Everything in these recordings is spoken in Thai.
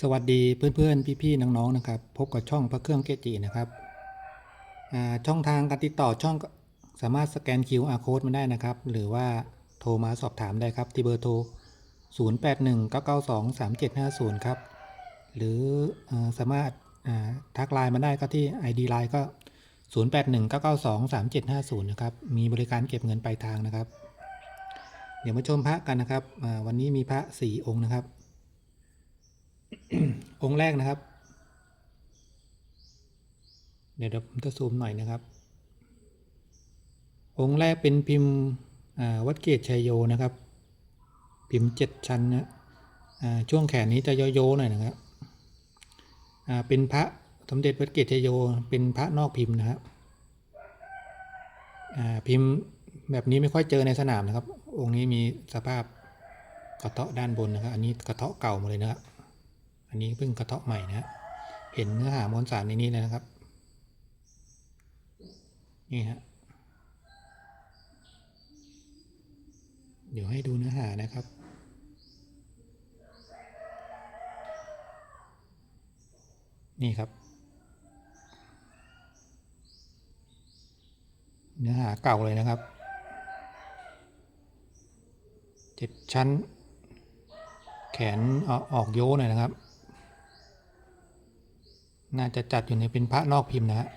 สวัสดีเพื่อนๆ พี่ๆ น้องๆ นะครับ พบกับช่องพระเครื่องเกจินะครับ ช่องทางการติดต่อช่องสามารถสแกน QR code มาได้นะครับ หรือว่าโทรมาสอบถามได้ครับ ที่เบอร์โทร 0819923750 ครับ หรืออสามารถาทักไลน์มาได้ก็ที่ ID ไลน์ก็ 0819923750 นะครับ มีบริการเก็บเงินปลายทางนะครับ เดี๋ยวมาชมพระกันนะครับวันนี้มีพระ 4 องค์นะครับ องค์แรกนะครับ เดี๋ยวเดี๋ยวผมจะซูมหน่อยนะครับ องค์แรกเป็นพิมพ์วัดเกตชัยโยนะครับ พิมพ์เจ็ดชั้นนะช่วงแขนนี้จะโยๆหน่อยนะครับเป็นพระสมเด็จวัดเกตชัยโยเป็นพระนอกพิมพ์นะครับพิมพ์แบบนี้ไม่ค่อยเจอในสนามนะครับ องค์นี้มีสภาพกระเทาะด้านบนนะครับ อันนี้กระเทาะเก่าหมดเลยนะครับ อันนี้เพิ่งกระเทาะใหม่นะเห็นเนื้อหามวลสารในนี้เลยนะครับ นี่ฮะ เดี๋ยวให้ดูเนื้อหานะครับนี่ครับ เนื้อหาเก่าเลยนะครับเจ็ดชั้น แขนออกออกโยหน่อยนะครับ น่าจะจัดอยู่ในเป็นพระนอกพิมพ์นะฮะ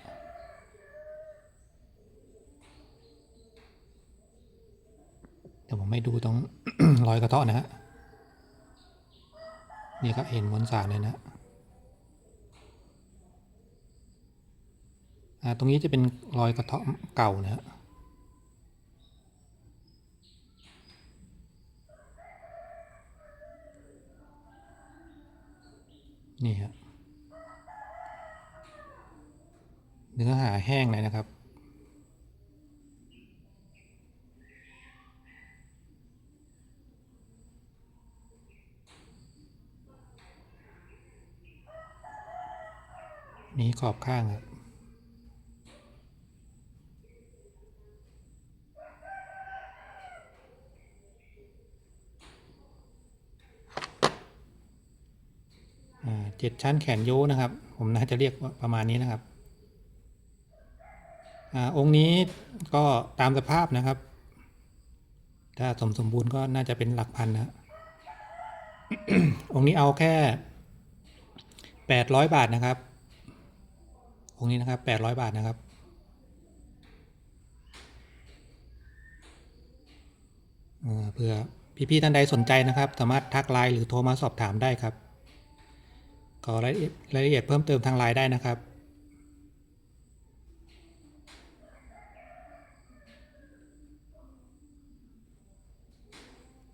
เดี๋ยวผมให้ดูตรงรอยกระเทาะนะฮะนี่ครับเห็นมวลสารเลยนะอ่าตรงนี้จะเป็นรอยกระเทาะเก่านะฮะนี่ครับ เนื้อหาแห้งเลยนะครับ มีขอบข้างครับอ่าเจ็ดชั้นแขนโยนะครับ ผมน่าจะเรียกว่าประมาณนี้นะครับ องค์นี้ก็ตามสภาพนะครับ ถ้าสมสมบูรณ์ก็น่าจะเป็นหลักพันนะองค์นี้เอาแค่แปดร้อยบาทนะครับ องค์นี้นะครับแปดร้อยบาทนะครับเผื่อพี่ๆท่านใดสนใจนะครับ สามารถทักไลน์หรือโทรมาสอบถามได้ครับขอรายละเอียดรายละเอียดเพิ่มเติมทางไลน์ได้นะครับ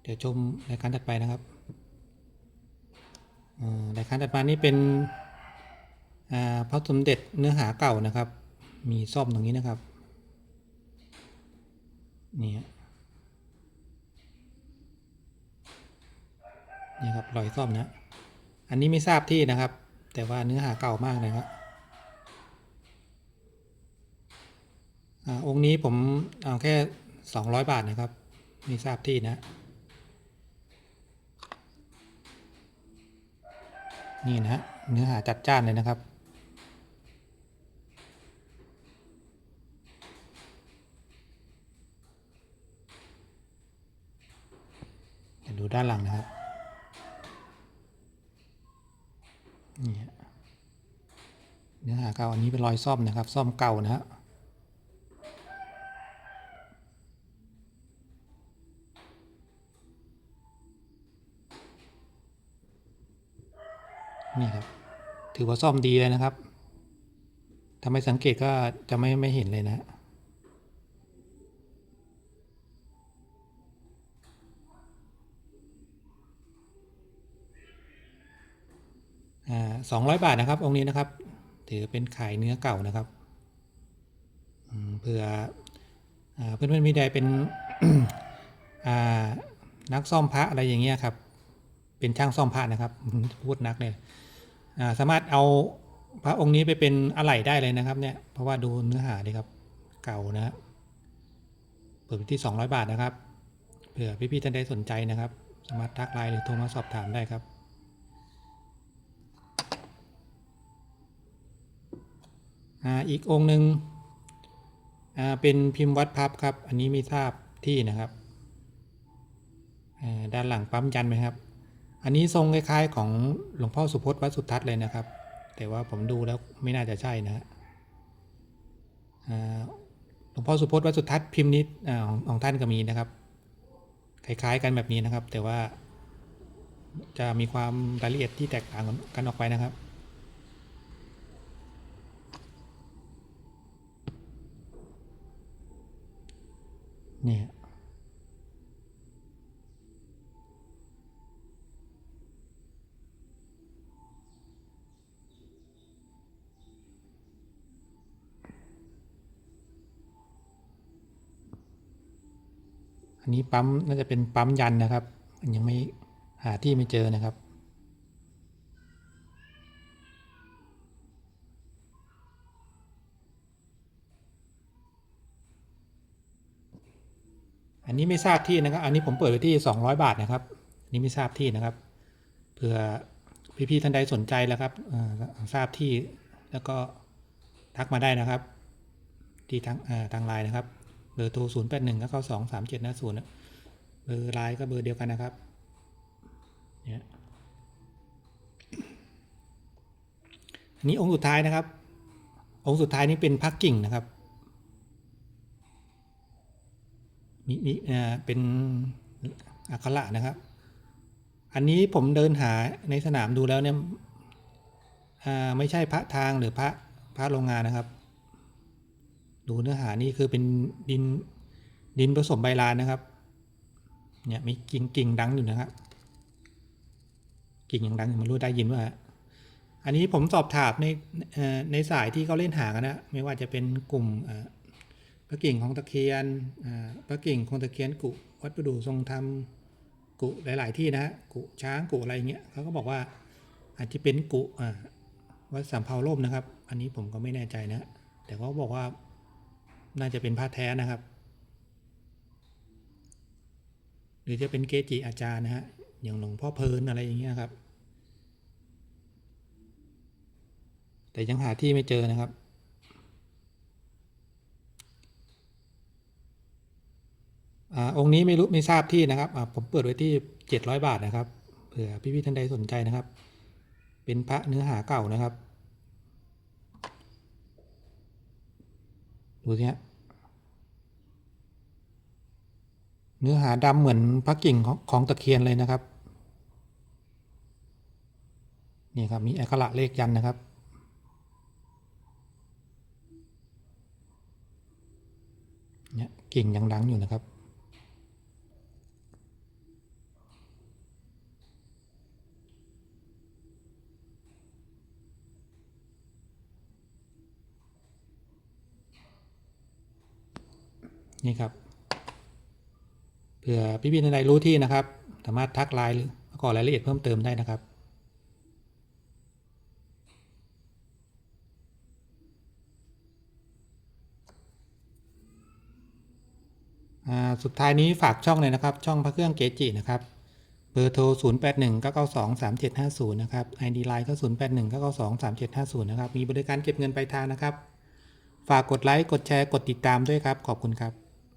เดี๋ยวชมรายการถัดไปนะครับอ่ารายการถัดมานี่เป็นอ่าพระสมเด็จเนื้อหาเก่านะครับ มีซ่อมตรงนี้นะครับนี่ฮะนี่ครับรอยซ่อมนะ อันนี้ไม่ทราบที่นะครับ แต่ว่าเนื้อหาเก่ามากเลยครับอาองค์นี้ผมเอาแค่ 200 บาทนะครับ ไม่ทราบที่นะ นี่นะฮะเนื้อหาจัดจ้านเลยนะครับ เดี๋ยวดูด้านหลังนะครับ นี่เนื้อหาเก่าอันนี้เป็นรอยซ่อมนะครับ ซ่อมเก่านะฮะ นี่ครับ ถือว่าซ่อมดีเลยนะครับถ้าไม่สังเกตก็จะไม่ไม่เห็นเลยนะอ่าสองร้อยบาทนะครับ องค์นี้นะครับ ถือเป็นขายเนื้อเก่านะครับอืมเพื่อเพื่อนๆมีใดเป็นนักซ่อมพระอะไรอย่างเงี้ยครับ เป็นช่างซ่อมพระนะครับ พูดนักเลยสามารถเอาพระองค์นี้ไปเป็นอะไหล่ได้เลยนะครับ เนี่ย เพราะว่าดูเนื้อหาดีครับ เก่านะเปิดที่ 200 บาทนะครับเผื่อพี่ๆท่านใดสนใจนะครับ สามารถทักไลน์หรือโทรมาสอบถามได้ครับอีกองค์หนึ่งเป็นพิมพ์วัดพับครับ อันนี้ไม่ทราบที่นะครับ ด้านหลังปั๊มยันไหมครับ อันนี้ทรงคล้ายๆ ของหลวงพ่อสุพจน์วัดสุทัศน์เลยนะครับ แต่ว่าผมดูแล้วไม่น่าจะใช่นะฮะหลวงพ่อสุพจน์วัดสุทัศน์พิมพ์นี้อ่าของของท่านก็มีนะครับ คล้าย ๆ กันแบบนี้นะครับ แต่ว่าจะมีความรายละเอียดที่แตกต่างกันออกไปนะครับ เนี่ย อันนี้ปั๊มน่าจะเป็นปั๊มยันนะครับ มันยังไม่หาที่ไม่เจอนะครับ อันนี้ไม่ทราบที่นะครับ อันนี้ผมเปิดไว้ที่ 200 บาทนะครับ อันนี้ไม่ทราบที่นะครับ เผื่อพี่ๆท่านใดสนใจแล้วครับทราบที่แล้วก็ทักมาได้นะครับ ที่ทางทางไลน์นะครับ เบอร์โทร0 8 1 9 9 2 3 7 5 0นะเบอร์ไลน์ก็เบอร์เดียวกันนะครับ เนี่ยอันนี้องค์สุดท้ายนะครับ องค์สุดท้ายนี้เป็นพักกิ่งนะครับ มีมีเอ่อเป็นอักขระนะครับ อันนี้ผมเดินหาในสนามดูแล้วเนี่ย อ่าไม่ใช่พระทางหรือพระพระโรงงานนะครับ ดูเนื้อหานี่คือเป็นดินดินผสมใบลานนะครับ เนี่ยมีกิ่งกิ่งดังอยู่นะครับ กิ่งยังดังอยู่มันรู้ได้ยินว่า อันนี้ผมสอบถามในในสายที่เขาเล่นหากันนะ ไม่ว่าจะเป็นกลุ่มพระกิ่งของตะเคียนพระกิ่งของตะเคียนกุวัดประดู่ทรงธรรมกุหลาย ๆ ที่นะกุช้างกุอะไรเงี้ยเขาก็บอกว่าอาจจะเป็นกุวัดสามเภาล่มนะครับ อันนี้ผมก็ไม่แน่ใจนะ แต่เขาบอกว่า น่าจะเป็นพระแท้นะครับ หรือจะเป็นเกจิอาจารย์นะฮะอย่างหลวงพ่อเพลินอะไรอย่างเงี้ยครับ แต่ยังหาที่ไม่เจอนะครับอาองค์นี้ไม่รู้ไม่ทราบที่นะครับอ่าผมเปิดไว้ที่ 700 บาทนะครับเผื่อพี่ๆท่านใดสนใจนะครับ เป็นพระเนื้อหาเก่านะครับ ดูสิฮะเนื้อหาดำเหมือนพระกิ่งของของตะเคียนเลยนะครับ นี่ครับ มีอักขระเลขยันนะครับ เนี่ยกิ่งยังดังอยู่นะครับ นี่ครับเผื่อพี่ๆท่านใดรู้ที่นะครับ สามารถทักไลน์หรือขอรายละเอียดเพิ่มเติมได้นะครับสุดท้ายนี้ฝากช่องเลยนะครับ ช่องพระเครื่องเกจินะครับ เบอร์โทร 0 8 1 9 9 2 3 7 5 0 นะครับ ID Line ก็ 0 8 1 9 9 2 3 7 5 0 นะครับ มีบริการเก็บเงินปลายทางนะครับ ฝากกดไลค์ กดแชร์ กดติดตามด้วยครับ ขอบคุณครับ